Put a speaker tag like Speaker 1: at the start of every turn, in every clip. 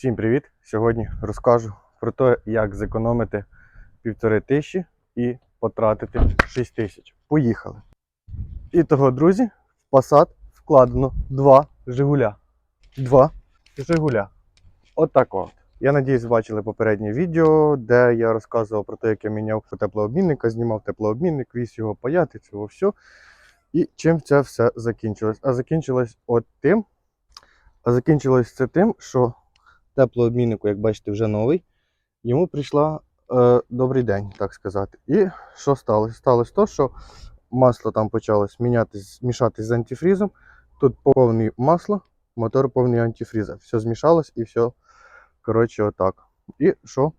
Speaker 1: Всім привіт! Сьогодні розкажу про те, як зекономити півтори тисячі і потратити 6 тисяч. Поїхали. І того, друзі, в Passat вкладено два Жигуля. Два Жигуля. Отак от. Я надіюсь, бачили попереднє відео, де я розказував про те, як я міняв теплообмінника, знімав теплообмінник, віз його паяти, цього все. І чим це все закінчилось? А закінчилось от тим. А закінчилось це тим, що теплообміннику, як бачите, вже новий. Йому прийшла е, добрий день, так сказати. І що сталося? Сталося то, що масло там мінятись, мішатись з антифрізом. Тут повний масло, мотор повний антифріза. Все змішалось і все. Коротше, отак. І що?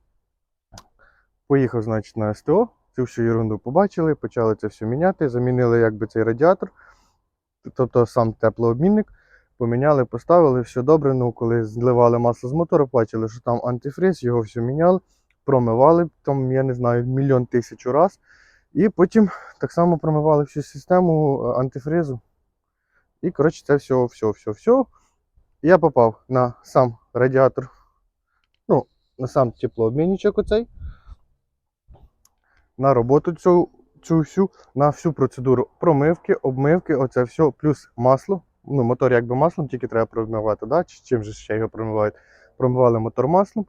Speaker 1: Поїхав, значить, на СТО. Цю всю ерунду побачили, почали це все міняти, замінили якби цей радіатор, тобто сам теплообмінник. Поміняли, поставили, все добре. Ну, коли зливали масло з мотора, бачили, що там антифриз, його все міняли, промивали, там, я не знаю, мільйон тисячу раз. І потім так само промивали всю систему е, антифризу. І, коротше, це все, все, все, все. Я попав на сам радіатор, ну, на сам теплообмінничок оцей, на роботу цю, цю всю, на всю процедуру промивки, обмивки, оце все, плюс масло ну, мотор якби маслом, тільки треба промивати, да? чим же ще його промивають. Промивали мотор маслом,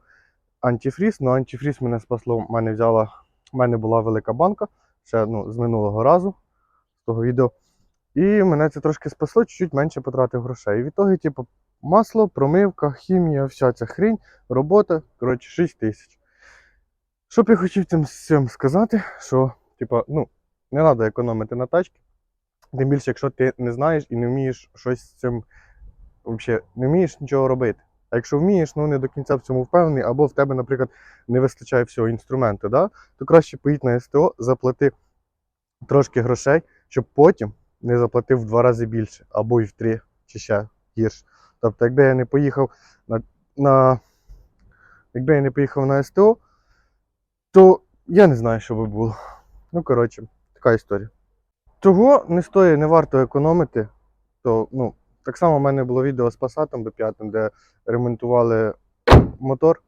Speaker 1: антифріз, ну антифріз мене спасло, в мене взяла, в мене була велика банка ще ну, з минулого разу, з того відео. І мене це трошки спасло, чуть-чуть менше потратив грошей. І в ітогі, типу, масло, промивка, хімія, вся ця хрінь, робота, коротше, 6 тисяч. Що б я хотів цим сказати, що, типу, ну, не треба економити на тачки. Тим більше, якщо ти не знаєш і не вмієш щось з цим взагалі не вмієш нічого робити. А якщо вмієш, ну не до кінця в цьому впевнений, або в тебе, наприклад, не вистачає всього інструменту, да? то краще поїдь на СТО, заплати трошки грошей, щоб потім не заплатив в два рази більше, або і в три, чи ще гірше. Тобто, якби я не поїхав на, на якби я не поїхав на СТО, то я не знаю, що би було. Ну, коротше, така історія. Того не стоїть, не варто економити. То, ну, так само в мене було відео з Passat B5, де ремонтували мотор.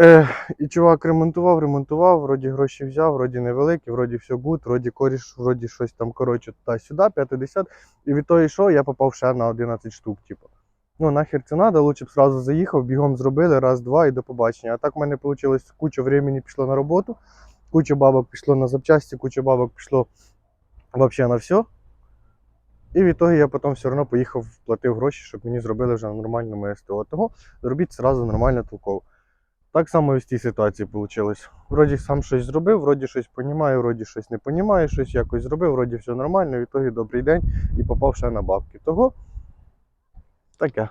Speaker 1: Е, і чувак ремонтував, ремонтував, вроді гроші взяв, вроді невеликі, вроді все гуд, вроді коріш, вроді щось там, коротше, туди-сюди, 50. І від того що, я попав ще на 11 штук, типу. Ну, нахер це надо, лучше б сразу заїхав, бігом зробили, раз, два і до побачення. А так в мене вийшло куча времени пішло на роботу, куча бабок пішло на запчасті, куча бабок пішло вообще на все. І від того я потім все одно поїхав, платив гроші, щоб мені зробили вже на нормальному СТО. Того зробіть зразу нормально толково. Так само і в цій ситуації вийшло. Вроді сам щось зробив, вроді щось понімаю, вроді щось не понімаю, щось якось зробив, вроді все нормально, в ітогі добрий день і попав ще на бабки. Того таке.